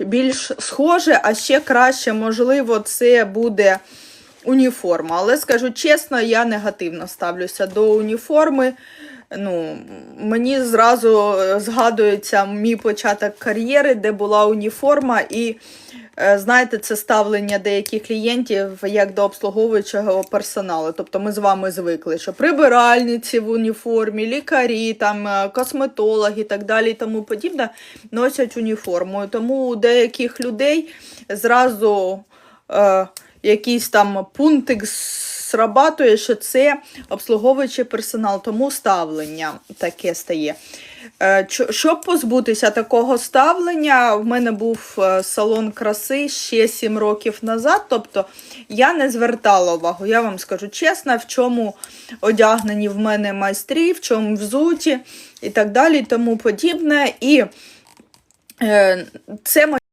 більш схоже, а ще краще, можливо, це буде уніформа. Але скажу чесно, я негативно ставлюся до уніформи. Ну, мені зразу е, згадується мій початок кар'єри, де була уніформа, і знаєте, це ставлення деяких клієнтів як до обслуговуючого персоналу. Тобто ми з вами звикли, що прибиральниці в уніформі, лікарі, там, е, косметологи і так далі і тому подібне носять уніформу. Тому у деяких людей зразу е, якийсь там пунктик срабатує, що це обслуговуючий персонал, тому ставлення таке стає. Е, Щоб позбутися такого ставлення, в мене був е, салон краси ще 7 років назад. Тобто я не звертала увагу, я вам скажу чесно, в чому одягнені в мене майстрі, в чому взуті і так далі, і тому подібне. І е, це моя